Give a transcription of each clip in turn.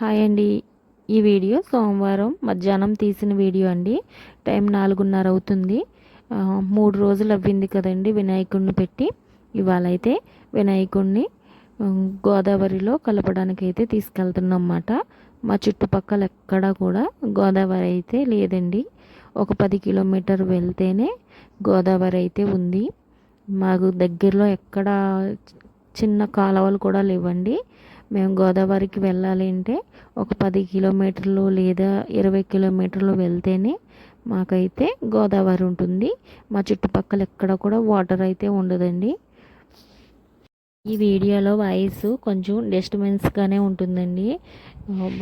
Hi అండి. ఈ video సోమవారం మధ్యాహ్నం తీసిన వీడియో అండి. టైం నాలుగున్నర అవుతుంది. మూడు రోజులు అవ్వింది కదండి వినాయకుడిని పెట్టి. ఇవాళైతే వినాయకుడిని గోదావరిలో కలపడానికి అయితే తీసుకెళ్తున్నాం అన్నమాట మా చుట్టుపక్కల ఎక్కడా కూడా గోదావరి అయితే లేదండి. ఒక పది కిలోమీటర్ వెళ్తేనే గోదావరి అయితే ఉంది. మాకు దగ్గరలో ఎక్కడ చిన్న కాలువలు కూడా లేవండి. మేము గోదావరికి వెళ్ళాలి అంటే ఒక పది కిలోమీటర్లు లేదా ఇరవై కిలోమీటర్లు వెళ్తేనే మాకైతే గోదావరి ఉంటుంది. మా చుట్టుపక్కల ఎక్కడ కూడా వాటర్ అయితే ఉండదండి. ఈ వీడియోలో వాయిస్ కొంచెం డిస్టర్బెన్స్గానే ఉంటుందండి.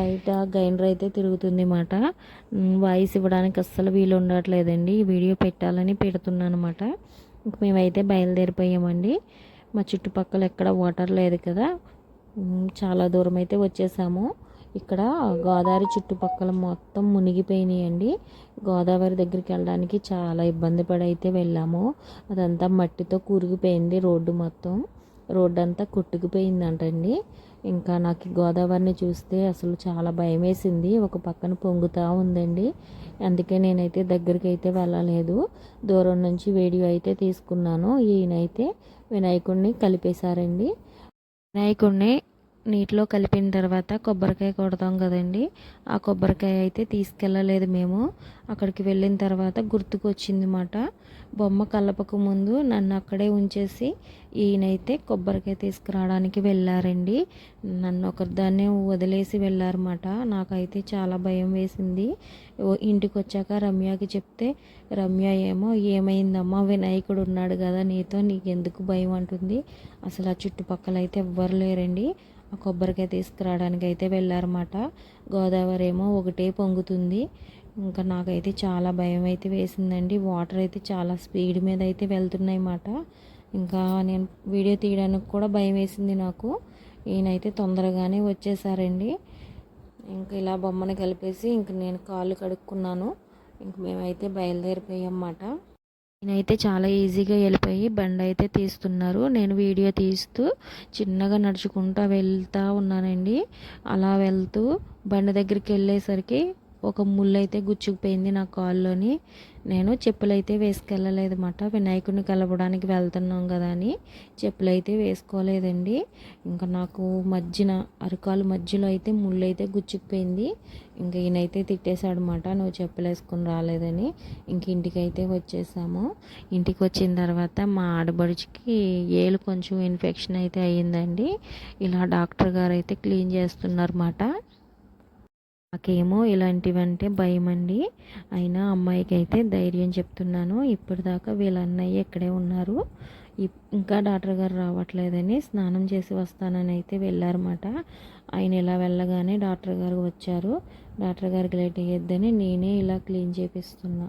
బయట గైనర్ అయితే తిరుగుతుంది అన్నమాట వాయిస్ ఇవ్వడానికి అస్సలు వీలు ఉండట్లేదండి. ఈ వీడియో పెట్టాలని పెడుతున్నాను అనమాట ఇంక మేమైతే బయలుదేరిపోయామండి. మా చుట్టుపక్కల ఎక్కడ వాటర్ లేదు కదా. చాలా దూరం అయితే వచ్చేసాము. ఇక్కడ గోదావరి చుట్టుపక్కల మొత్తం మునిగిపోయినాయండి. గోదావరి దగ్గరికి వెళ్ళడానికి చాలా ఇబ్బంది పడి అయితే వెళ్ళాము. అదంతా మట్టితో కూరుకుపోయింది రోడ్డు మొత్తం. రోడ్డు అంతా కొట్టుకుపోయిందంటండి. ఇంకా నాకు గోదావరిని చూస్తే అసలు చాలా భయం వేసింది ఒక పక్కన పొంగుతూ ఉందండి. అందుకే నేనైతే దగ్గరికి అయితే వెళ్ళలేదు. దూరం నుంచి వీడియో అయితే తీసుకున్నాను. ఈయనైతే వినాయకుడిని కలిపేశారండి. వినాయకుడిని నీటిలో కలిపిన తర్వాత కొబ్బరికాయ కొడతాం కదండి. ఆ కొబ్బరికాయ అయితే తీసుకెళ్ళలేదు మేము. అక్కడికి వెళ్ళిన తర్వాత గుర్తుకొచ్చింది మాట బొమ్మ కలపక ముందు నన్ను అక్కడే ఉంచేసి ఈయనైతే కొబ్బరికాయ తీసుకురావడానికి వెళ్ళారండి. నన్ను ఒకరిదాన్నే వదిలేసి వెళ్ళారన్నమాట. నాకైతే చాలా భయం వేసింది. ఇంటికి వచ్చాక రమ్యకి చెప్తే రమ్య ఏమో ఏమైందమ్మా? వినాయకుడు ఉన్నాడు కదా నీతో నీకు ఎందుకు భయం అంటుంది. అసలు ఆ చుట్టుపక్కల అయితే ఎవ్వరు లేరండి. కొబ్బరికాయ తీసుకురావడానికి అయితే వెళ్ళారన్నమాట. గోదావరి ఏమో ఒకటే పొంగుతుంది. ఇంకా నాకైతే చాలా భయం అయితే వేసిందండి. వాటర్ అయితే చాలా స్పీడ్ మీద అయితే వెళ్తున్నాయి అన్నమాట ఇంకా నేను వీడియో తీయడానికి కూడా భయం వేసింది నాకు. ఈయనైతే తొందరగానే వచ్చేసారండి. ఇంకా ఇలా బొమ్మను కలిపేసి ఇంక నేను కాళ్ళు కడుక్కున్నాను. ఇంక మేమైతే బయలుదేరిపోయాం అన్నమాట నేనైతే చాలా ఈజీగా వెళ్ళిపోయి బండి అయితే తీస్తున్నారు. నేను వీడియో తీస్తూ చిన్నగా నడుచుకుంటూ వెళ్తూ ఉన్నానండి. అలా వెళ్తూ బండి దగ్గరికి వెళ్ళేసరికి ఒక ముళ్ళు అయితే గుచ్చుకుపోయింది నా కాల్లోని. నేను చెప్పులైతే వేసుకెళ్ళలేదన్నమాట. వినాయకుడిని కలపడానికి వెళ్తున్నాం కదా అని చెప్పులైతే వేసుకోలేదండి. ఇంకా నాకు మధ్యన అరకాలు మధ్యలో అయితే ముళ్ళు అయితే గుచ్చుకుపోయింది. ఇంకా ఈయనైతే తిట్టేశాడనమాట నువ్వు చెప్పులు వేసుకుని రాలేదని. ఇంక ఇంటికి అయితే వచ్చేసాము. ఇంటికి వచ్చిన తర్వాత మా ఆడబడుచుకి ఏలు కొంచెం ఇన్ఫెక్షన్ అయితే అయ్యిందండి. ఇలా డాక్టర్ గారు అయితే క్లీన్ చేస్తున్నారన్నమాట. నాకేమో ఇలాంటివంటే భయం అండి అయినా అమ్మాయికి అయితే ధైర్యం చెప్తున్నాను. ఇప్పటిదాకా వీళ్ళ అన్నయ్య ఇక్కడే ఉన్నారు. ఇంకా డాక్టర్ గారు రావట్లేదని స్నానం చేసి వస్తానని అయితే వెళ్ళారన్నమాట. ఆయన ఇలా వెళ్ళగానే డాక్టర్ గారు వచ్చారు. డాక్టర్ గారికి లేట్ అయ్యొద్దని నేనే ఇలా క్లీన్ చేపిస్తున్నా.